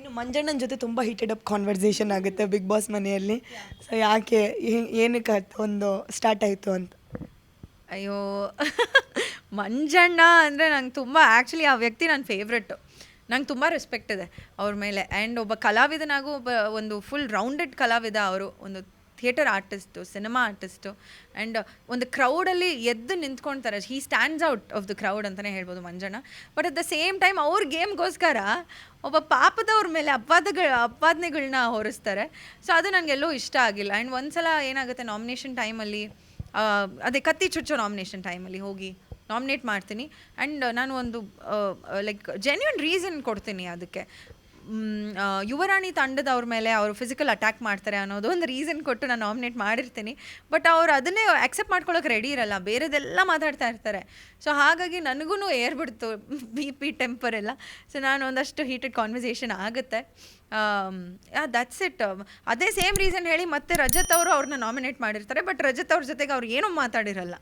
ಇನ್ನು ಮಂಜಣ್ಣನ ಜೊತೆ ತುಂಬ ಹೀಟೆಡ್ ಅಪ್ ಕಾನ್ವರ್ಸೇಷನ್ ಆಗುತ್ತೆ ಬಿಗ್ ಬಾಸ್ ಮನೆಯಲ್ಲಿ. ಸೊ ಯಾಕೆ ಏನಕ್ಕೆ ಒಂದು ಸ್ಟಾರ್ಟ್ ಆಯಿತು ಅಂತ? ಅಯ್ಯೋ, ಮಂಜಣ್ಣ ಅಂದರೆ ನಂಗೆ ತುಂಬ ಆ್ಯಕ್ಚುಲಿ ಆ ವ್ಯಕ್ತಿ ನನ್ನ ಫೇವ್ರೆಟ್ಟು ನಂಗೆ ತುಂಬ ರೆಸ್ಪೆಕ್ಟ್ ಇದೆ ಅವ್ರ ಮೇಲೆ. ಆ್ಯಂಡ್ ಒಬ್ಬ ಕಲಾವಿದನಾಗೂ ಒಬ್ಬ ಒಂದು ಫುಲ್ ರೌಂಡೆಡ್ ಕಲಾವಿದ ಅವರು. ಒಂದು theatre artist, cinema artist and ಒಂದು ಕ್ರೌಡಲ್ಲಿ ಎದ್ದು ನಿಂತ್ಕೊಳ್ತಾರೆ. He stands out of the crowd ಅಂತಲೇ ಹೇಳ್ಬೋದು Manjanna. But at the same time ಅವ್ರ ಗೇಮ್ಗೋಸ್ಕರ ಒಬ್ಬ ಪಾಪದವ್ರ ಮೇಲೆ ಅಪವಾದಗಳ ಅಪವಾದನೆಗಳನ್ನ ಹೊರಿಸ್ತಾರೆ. ಸೊ ಅದು ನನಗೆಲ್ಲೂ ಇಷ್ಟ ಆಗಿಲ್ಲ. ಆ್ಯಂಡ್ ಒಂದ್ಸಲ ಏನಾಗುತ್ತೆ ನಾಮಿನೇಷನ್ ಟೈಮಲ್ಲಿ ಅದೇ ಕತ್ತಿ ಚುಚ್ಚೋ ನಾಮಿನೇಷನ್ ಟೈಮಲ್ಲಿ ಹೋಗಿ ನಾಮಿನೇಟ್ ಮಾಡ್ತೀನಿ. ಆ್ಯಂಡ್ ನಾನು ಒಂದು ಲೈಕ್ ಜೆನ್ಯೂನ್ ರೀಸನ್ ಕೊಡ್ತೀನಿ ಅದಕ್ಕೆ. ಯುವರಾಣಿ ತಂಡದವ್ರ ಮೇಲೆ ಅವರು ಫಿಸಿಕಲ್ ಅಟ್ಯಾಕ್ ಮಾಡ್ತಾರೆ ಅನ್ನೋದು ಒಂದು ರೀಸನ್ ಕೊಟ್ಟು ನಾನು ನಾಮಿನೇಟ್ ಮಾಡಿರ್ತೀನಿ. ಬಟ್ ಅವ್ರು ಅದನ್ನೇ ಆಕ್ಸೆಪ್ಟ್ ಮಾಡ್ಕೊಳ್ಳೋಕೆ ರೆಡಿ ಇರಲ್ಲ. ಬೇರೆದೆಲ್ಲ ಮಾತಾಡ್ತಾ ಇರ್ತಾರೆ. ಸೊ ಹಾಗಾಗಿ ನನಗೂ ಏರ್ಬಿಡ್ತು ಬಿ ಪಿ ಟೆಂಪರ್ ಎಲ್ಲ. ಸೊ ನಾನು ಒಂದಷ್ಟು ಹೀಟೆಡ್ ಕಾನ್ವರ್ಸೇಷನ್ ಆಗುತ್ತೆ. ದಟ್ಸ್ ಇಟ್ ಅದೇ ಸೇಮ್ ರೀಸನ್ ಹೇಳಿ ಮತ್ತೆ ರಜತ್ ಅವರು ಅವ್ರನ್ನ ನಾಮಿನೇಟ್ ಮಾಡಿರ್ತಾರೆ. ಬಟ್ ರಜತ್ ಅವ್ರ ಜೊತೆಗೆ ಅವ್ರು ಏನೂ ಮಾತಾಡಿರಲ್ಲ.